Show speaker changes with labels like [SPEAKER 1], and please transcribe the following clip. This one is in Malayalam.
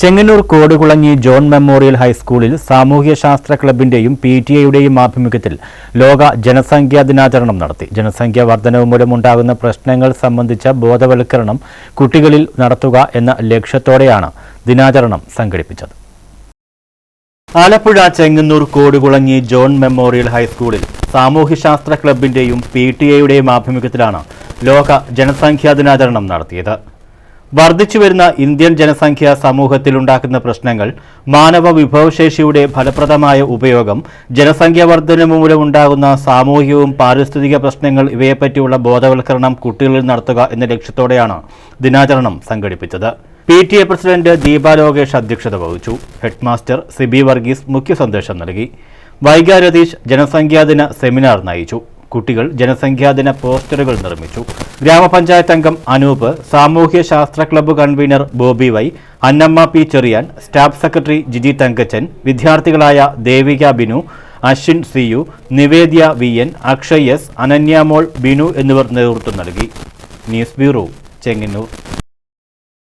[SPEAKER 1] ചെങ്ങന്നൂർ കോടുകുളങ്ങി ജോൺ മെമ്മോറിയൽ ഹൈസ്കൂളിൽ സാമൂഹ്യശാസ്ത്ര ക്ലബിന്റെയും പി ടി എയുടെയും ആഭിമുഖ്യത്തിൽ ലോക ജനസംഖ്യാ ദിനാചരണം നടത്തി. ജനസംഖ്യ വർധനവ് മൂലമുണ്ടാകുന്ന പ്രശ്നങ്ങൾ സംബന്ധിച്ച ബോധവൽക്കരണം കുട്ടികളിൽ നടത്തുക എന്ന ലക്ഷ്യത്തോടെയാണ് ദിനാചരണം സംഘടിപ്പിച്ചത്. ആലപ്പുഴ ചെങ്ങന്നൂർ കോടുകുളങ്ങി ജോൺ മെമ്മോറിയൽ ഹൈസ്കൂളിൽ സാമൂഹ്യശാസ്ത്ര ക്ലബിന്റെയും പി ടി എയുടെയും ആഭിമുഖ്യത്തിലാണ് ലോക ജനസംഖ്യാ ദിനാചരണം നടത്തിയത്. വർദ്ധിച്ചുവരുന്ന ഇന്ത്യൻ ജനസംഖ്യ സമൂഹത്തിൽ ഉണ്ടാക്കുന്ന പ്രശ്നങ്ങൾ മാനവ വിഭവശേഷിയുടെ ഫലപ്രദമായ ഉപയോഗം ജനസംഖ്യ വർധന മൂലമുണ്ടാകുന്ന സാമൂഹികവും പാരിസ്ഥിതിക പ്രശ്നങ്ങൾ ഇവയെപ്പറ്റിയുള്ള ബോധവൽക്കരണം കുട്ടികളിൽ നടത്തുക എന്ന ലക്ഷ്യത്തോടെയാണ് ദിനാചരണം സംഘടിപ്പിച്ചത്. P T A president Deepa Lokesh അധ്യക്ഷത വഹിച്ചു. ഹെഡ്മാസ്റ്റർ സിബി വർഗീസ് മുഖ്യ സന്ദേശം നൽകി. വൈകാരതീഷ് രതീഷ് ജനസംഖ്യാദിന സെമിനാർ നയിച്ചു. കുട്ടികൾ ജനസംഖ്യാദിന പോസ്റ്ററുകൾ നിർമ്മിച്ചു. ഗ്രാമപഞ്ചായത്ത് അംഗം അനൂപ് സാമൂഹ്യ ശാസ്ത്ര club convener Bobby Y Annamma P Cherian staff secretary Jiji Thankachan വിദ്യാർത്ഥികളായ Devika Binu Ashwin C U Nivedya V N Akshay S Ananyamol Binu എന്നിവർ നേതൃത്വം നൽകി. News bureau Chengannur.